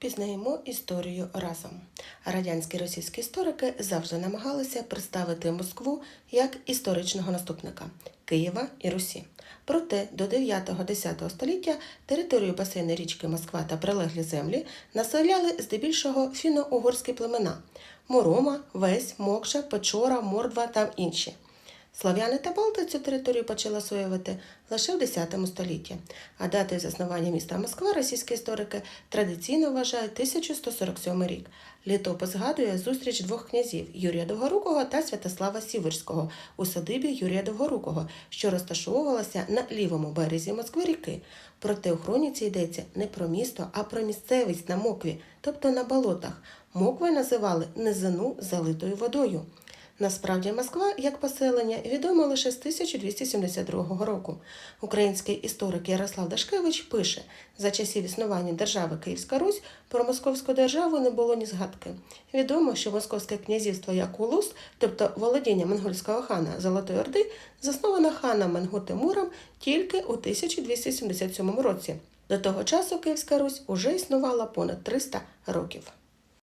Пізнаємо історію разом. Радянські російські історики завжди намагалися представити Москву як історичного наступника Києва і Русі. Проте до 9-10 століття територію басейну річки Москва та прилеглі землі населяли здебільшого фіно-угорські племена Мурома, Весь, Мокша, Печора, Мордва та інші. Слав'яни та Балти цю територію почали освоювати лише в X столітті, а датою заснування міста Москва російські історики традиційно вважають 1147 рік. Літопис згадує зустріч двох князів Юрія Довгорукого та Святослава Сіверського у садибі Юрія Довгорукого, що розташовувалася на лівому березі Москви ріки. Проте у хроніці йдеться не про місто, а про місцевість на мокві, тобто на болотах. Моквою називали низину залитою водою. Насправді Москва як поселення відома лише з 1272 року. Український історик Ярослав Дашкевич пише: за часів існування держави Київська Русь про московську державу не було ні згадки. Відомо, що Московське князівство як улус, тобто володіння монгольського хана Золотої Орди, засновано ханом Менгу Тимуром тільки у 1277 році. До того часу Київська Русь уже існувала понад 300 років.